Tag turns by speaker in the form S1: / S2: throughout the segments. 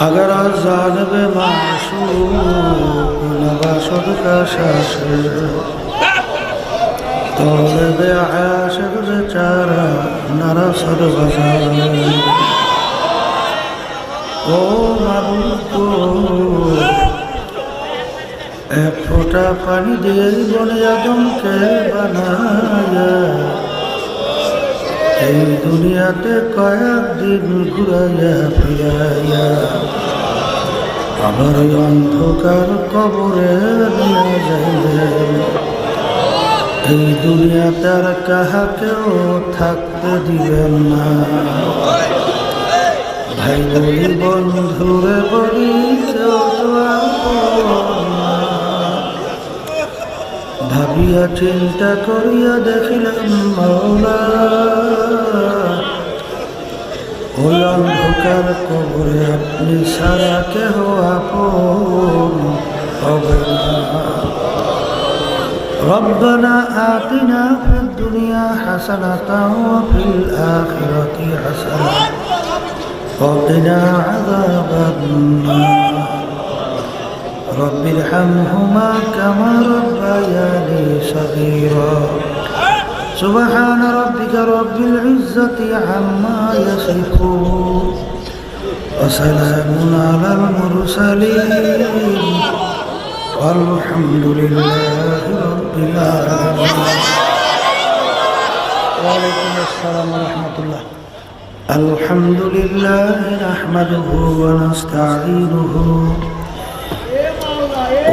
S1: اگر از جانب معصوم نباشد کشش طالب عاشق بیچاره نرسد غزل او مبود এক ফোঁটা পানি দিয়ে বনে আদমকে বানায়া। এই দুনিয়াতে কয়েকদিন ঘুরাইয়া ফিরাইয়া আবার অন্ধকার কবরে নিয়ে যাইবেন। এই দুনিয়াতে আর কাহাকেও থাকতে দিবেন না। ভাই বন্ধুরে বলি, কেউ তো ভাবিয়া চিন্তা করিয়া দেখিলাম মাওলা ওই অন্ধকার কবরে আপনি সারা কেহ আপন হবে না ربنا آتنا في الدنيا حسنة وفي الآخرة حسنة وقنا عذاب ارحمهما كما ربياني صغيرا. سبحان ربك رب العزة عما يصفون. وسلام على المرسلين. والحمد لله رب العالمين. وعليكم السلام ورحمة الله الحمد لله نحمده ونستعينه.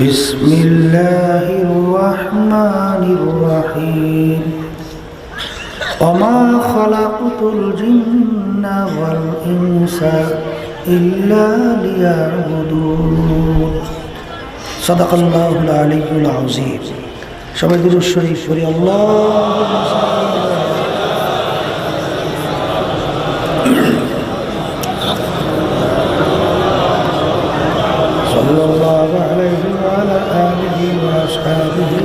S1: بسم الله الرحمن الرحيم وما خلقت الجن والإنس إلا ليعبدون صدق الله العلي العظيم সবাই দুরুদ শরীফ পড়ি আল্লাহ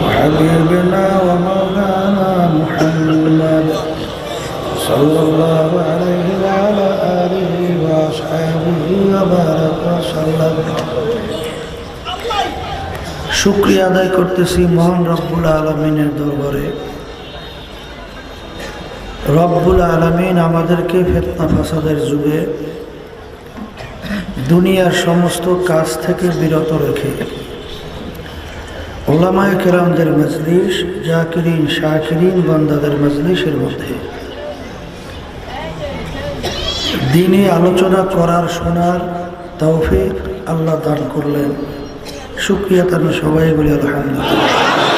S1: وحبيبنا ومولانا محمد صلى الله عليه وعلى آله وأصحابه وبارك وسلم শুক্রিয়া আদায় করতেছি মহান রব্বুল আলমিনের দরবারে রব্বুল আলমিন আমাদেরকে ফেতনা ফাসাদের যুগে দুনিয়ার সমস্ত কাজ থেকে বিরত রেখে ওলামায় কেরামদের মজলিস, জাকিরিন, শাকিরিন বান্দাদের মজলিসের মধ্যে। দিনে আলোচনা করার শোনার তৌফিক আল্লাহ দান করলেন। শুক্রিয়া তার সবাই বলি আলহামদুলিল্লাহ।